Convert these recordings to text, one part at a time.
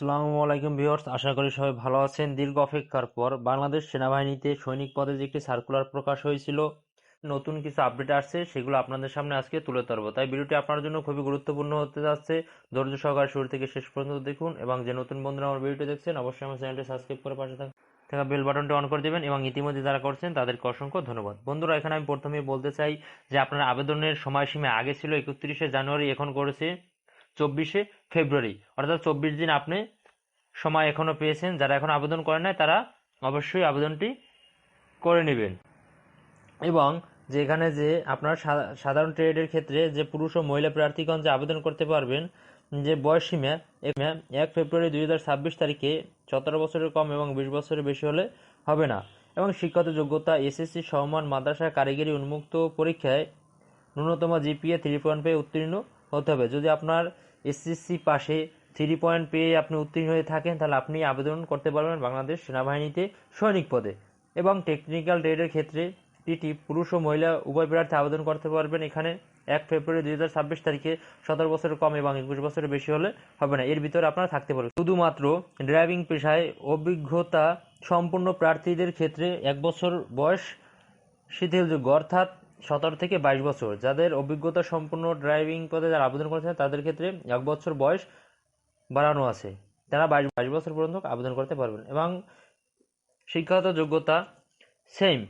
আসসালামু আলাইকুম ভিউয়ার্স, আশা করি সবাই ভালো আছেন। দীর্ঘ অপেক্ষার পর বাংলাদেশ সেনাবাহিনীতে সৈনিক পদে যে একটি সার্কুলার প্রকাশ হয়েছিল, নতুন কিছু আপডেট আসছে, সেগুলো আপনাদের সামনে আজকে তুলে ধরবো। তাই ভিডিওটি আপনার জন্য খুবই গুরুত্বপূর্ণ হতে যাচ্ছে। ধৈর্য সহকারে শুরু থেকে শেষ পর্যন্ত দেখুন এবং যে নতুন বন্ধুরা আমার ভিডিওটি দেখছেন, অবশ্যই আমার চ্যানেলটি সাবস্ক্রাইব করে পাশে থাকা থাকা বেল বাটনটি অন করে দেবেন এবং ইতিমধ্যে যারা করছেন, তাদেরকে অসংখ্য ধন্যবাদ। বন্ধুরা, এখানে আমি প্রথমে বলতে চাই যে আপনার আবেদনের সময়সীমা আগে ছিল একত্রিশে জানুয়ারি, এখন করেছে চব্বিশে ফেব্রুয়ারি। অর্থাৎ চব্বিশ দিন আপনি সময় এখনও পেয়েছেন, যারা এখন আবেদন করেন নাই, তারা অবশ্যই আবেদনটি করে নেবেন। এবং যে এখানে যে আপনার সাধারণ ট্রেডের ক্ষেত্রে যে পুরুষ ও মহিলা প্রার্থীগণ যে আবেদন করতে পারবেন, যে বয়স সীমা এক- ফেব্রুয়ারি দুই হাজার ছাব্বিশ তারিখে সতেরো বছরের কম এবং বিশ বছরের বেশি হলে হবে না। এবং শিক্ষাগত যোগ্যতা, এসএসসি সমমান মাদ্রাসা, কারিগরি উন্মুক্ত পরীক্ষায় ন্যূনতম জিপিএ, থ্রি পয়েন্ট পেয়ে উত্তীর্ণ হতে হবে। যদি আপনার এসএসসি পাশে থ্রি পয়েন্ট পেয়ে আপনি উত্তীর্ণ হয়ে থাকেন, তাহলে আপনি আবেদন করতে পারবেন বাংলাদেশ সেনাবাহিনীতে সৈনিক পদে। এবং টেকনিক্যাল ট্রেডের ক্ষেত্রে টিটি পুরুষ ও মহিলা উভয় প্রার্থী আবেদন করতে পারবেন এখানে। এক ফেব্রুয়ারি দুই হাজার ছাব্বিশ তারিখে সতেরো বছরের কম এবং একুশ বছরের বেশি হলে হবে না। এর ভিতরে আপনারা থাকতে পারবেন। শুধুমাত্র ড্রাইভিং পেশায় অভিজ্ঞতা সম্পূর্ণ প্রার্থীদের ক্ষেত্রে এক বছর বয়স শিথিলযোগ্য, অর্থাৎ সতেরো থেকে বাইশ বছর। যাদের অভিজ্ঞতা সম্পূর্ণ ড্রাইভিং পদে যারা আবেদন করেছেন, তাদের ক্ষেত্রে এক বছর বয়স বাড়ানো আছে। তারা বাইশ বাইশ বছর পর্যন্ত আবেদন করতে পারবেন। এবং শিক্ষাগত যোগ্যতা সেম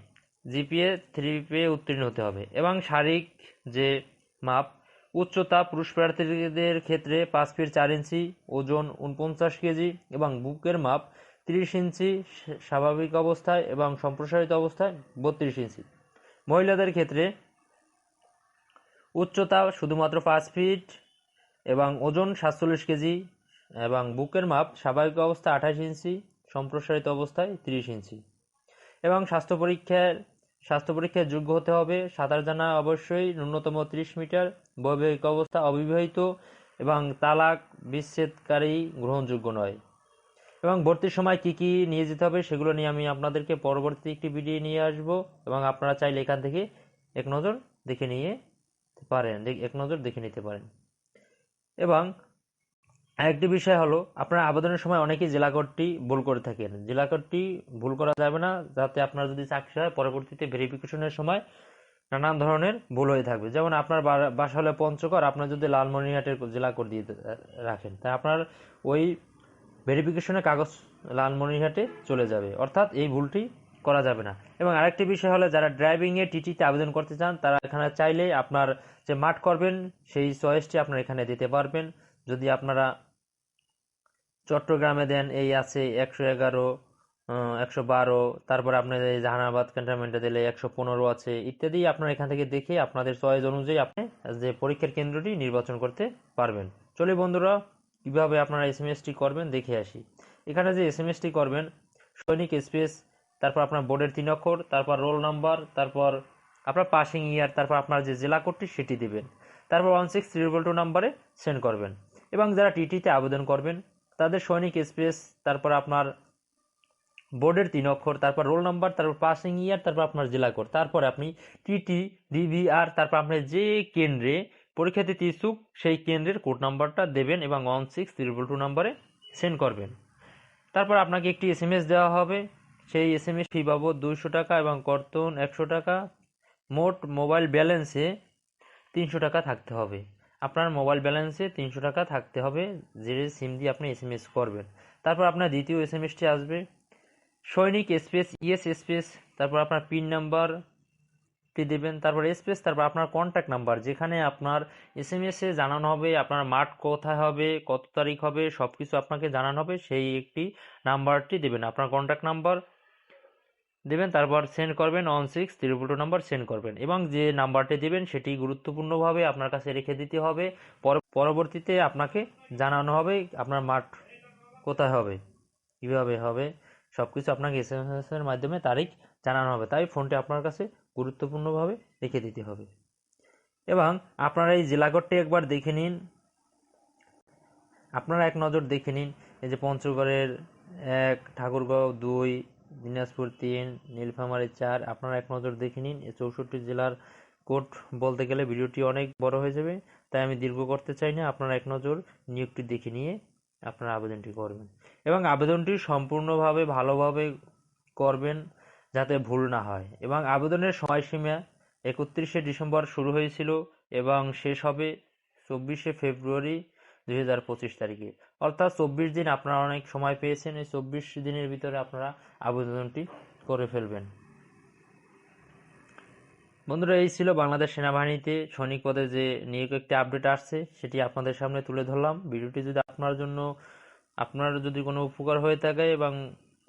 জিপিএ থ্রি পেয়ে উত্তীর্ণ হতে হবে। এবং শারীরিক যে মাপ, উচ্চতা পুরুষ প্রার্থীদের ক্ষেত্রে পাঁচ ফিট চার ইঞ্চি, ওজন উনপঞ্চাশ কেজি এবং বুকের মাপ তিরিশ ইঞ্চি, স্বাভাবিক অবস্থায় এবং সম্প্রসারিত অবস্থায় বত্রিশ ইঞ্চি। মহিলাদের ক্ষেত্রে উচ্চতা শুধুমাত্র পাঁচ ফিট এবং ওজন সাতচল্লিশ কেজি এবং বুকের মাপ স্বাভাবিক অবস্থা আঠাশ ইঞ্চি, সম্প্রসারিত অবস্থায় তিরিশ ইঞ্চি। এবং স্বাস্থ্য পরীক্ষার স্বাস্থ্য পরীক্ষায় যোগ্য হতে হবে সাঁতার জানা অবশ্যই, ন্যূনতম ত্রিশ মিটার, বৈবাহিক অবস্থা অবিবাহিত এবং তালাক বিচ্ছেদকারী গ্রহণযোগ্য নয়। এবং ভর্তির সময় কি কি নিয়ে যেতে হবে সেগুলো নিয়ে আমি আপনাদেরকে পরবর্তী একটি ভিডিও নিয়ে আসব এবং আপনারা চাইলে এখান থেকে এক নজর দেখে নিয়ে পারেন এক নজর দেখে নিতে পারেন। এবং আরেকটি বিষয় হলো, আপনার আবেদনের সময় অনেকেই জেলা কোডটি ভুল করে থাকেন। জেলা কোডটি ভুল করা যাবে না, যাতে আপনার যদি চাকরি হয়, পরবর্তীতে ভেরিফিকেশনের সময় নানান ধরনের ভুল হয়ে থাকবে। যেমন আপনার বাসা হলে পঞ্চগড় আপনার যদি লালমনিরহাটের জেলা কোড দিয়ে রাখেন, তা আপনার ওই ভেরিফিকেশনের কাগজ লালমনিরহাটে চলে যাবে। অর্থাৎ এই ভুলটি করা যাবে না। এবং আরেকটি বিষয় হলো, যারা ড্রাইভিং এ টিটিতে আবেদন করতে চান, তারা এখানে চাইলে আপনার যে মাঠ করবেন, সেই চয়েসটি আপনারা এখানে দিতে পারবেন। যদি আপনারা চট্টগ্রামে দেন, এই আছে একশো এগারো একশো বারো, তারপর আপনাদের জাহানাবাদ ক্যান্টনমেন্টে দিলে একশো পনেরো আছে, ইত্যাদি আপনারা এখান থেকে দেখে আপনাদের চয়েস অনুযায়ী আপনি যে পরীক্ষার কেন্দ্রটি নির্বাচন করতে পারবেন। চলে বন্ধুরা কীভাবে আপনারা এস এম এসটি করবেন দেখে আসি। এখানে যে এস এম এসটি করবেন, সৈনিক স্পেস তারপর আপনার বোর্ডের তিন অক্ষর, তারপর রোল নাম্বার তারপর আপনার পাসিং ইয়ার তারপর আপনার যে জেলা কোডটি সেটি দিবেন। তারপর ওয়ান সিক্স থ্রি টু নাম্বারে সেন্ড করবেন। এবং যারা টিটিতে আবেদন করবেন, তাদের সৈনিক স্পেস তারপর আপনার বোর্ডের তিন অক্ষর, তারপর রোল নাম্বার তারপর পাসিং ইয়ার তারপর আপনার জেলা কোড। তারপর আপনি টিটি ডিভিআর তারপর আপনার যে কেন্দ্রে পরীক্ষা দিতে ইচ্ছুক, সেই কেন্দ্রের কোড নাম্বারটা দেবেন এবং ওয়ান সিক্স ত্রিপল টু নাম্বারে সেন্ড করবেন। তারপর আপনাকে একটি এস এম এস দেওয়া হবে। সেই এস এম এস ফি বাবদ দুইশো টাকা এবং কর্তন একশো টাকা। মোট মোবাইল ব্যালেন্সে তিনশো টাকা থাকতে হবে। আপনার মোবাইল ব্যালেন্সে তিনশো টাকা থাকতে হবে, যে সিম দিয়ে আপনি এস এম এস করবেন। তারপর আপনার দ্বিতীয় এস এম এসটি আসবে। সৈনিক স্পেস ইএস স্পেস তারপর আপনার পিন নাম্বারটি দেবেন, তারপর স্পেস তারপর আপনার কন্ট্যাক্ট নাম্বার যেখানে আপনার এস এম এসে জানানো হবে, আপনার মাঠ কোথায় হবে, কত তারিখ হবে সব কিছু আপনাকে জানানো হবে, সেই একটি নাম্বারটি দেবেন। আপনার কন্ট্যাক্ট নাম্বার দেবেন, তারপর সেন্ড করবেন one six triple two number send করবেন। এবং যে নাম্বারটি দেবেন, সেটি গুরুত্বপূর্ণভাবে আপনার কাছে রেখে দিতে হবে। পর- পরবর্তীতে আপনাকে জানানো হবে, আপনার মাঠ কোথায় হবে, কীভাবে হবে সব কিছু আপনাকে এস এম এস এর মাধ্যমে তারিখ জানানো হবে। তাই ফোনটি আপনার কাছে গুরুত্বপূর্ণভাবে রেখে দিতে হবে। এবং আপনারা এই জেলা কোডটি একবার দেখে নিন। আপনারা এক নজর দেখে নিন, এই যে পঞ্চগড়ের এক ঠাকুরগাঁও দুই, দিনাজপুর তিন, নীলফামারী চার, আপনারা এক নজর দেখে নিন। এই চৌষট্টি জেলার কোড বলতে গেলে ভিডিওটি অনেক বড় হয়ে যাবে, তাই আমি দীর্ঘ করতে চাই না। আপনারা এক নজর নিয়োগটি দেখে নিয়ে আপনারা আবেদনটি করবেন। এবং আবেদনটি সম্পূর্ণভাবে, ভালোভাবে করবেন। যাতে ভুল না হয়। এবং আবেদনের সময়সীমা একত্রিশে ডিসেম্বর শুরু হয়েছিল এবং শেষ হবে চব্বিশে ফেব্রুয়ারি দুই হাজার পঁচিশ তারিখে। অর্থাৎ চব্বিশ দিন আপনারা অনেক সময় পেয়েছেন, এই চব্বিশ দিনের ভিতরে আপনারা আবেদনটি করে ফেলবেন। বন্ধুরা, এই ছিল বাংলাদেশ সেনাবাহিনীতে সৈনিক পদে যে নিয়োগ একটি আপডেট আসছে, সেটি আপনাদের সামনে তুলে ধরলাম। ভিডিওটি যদি আপনার জন্য, আপনার যদি কোনো উপকার হয়ে থাকে এবং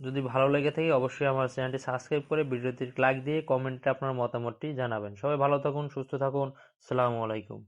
যদি ভালো লেগে থাকে, অবশ্যই আমার চ্যানেলটি সাবস্ক্রাইব করে ভিডিওটির লাইক দিয়ে কমেন্টে আপনার মতামতটি জানাবেন। সবাই ভালো থাকুন, সুস্থ থাকুন। সালামু আলাইকুম।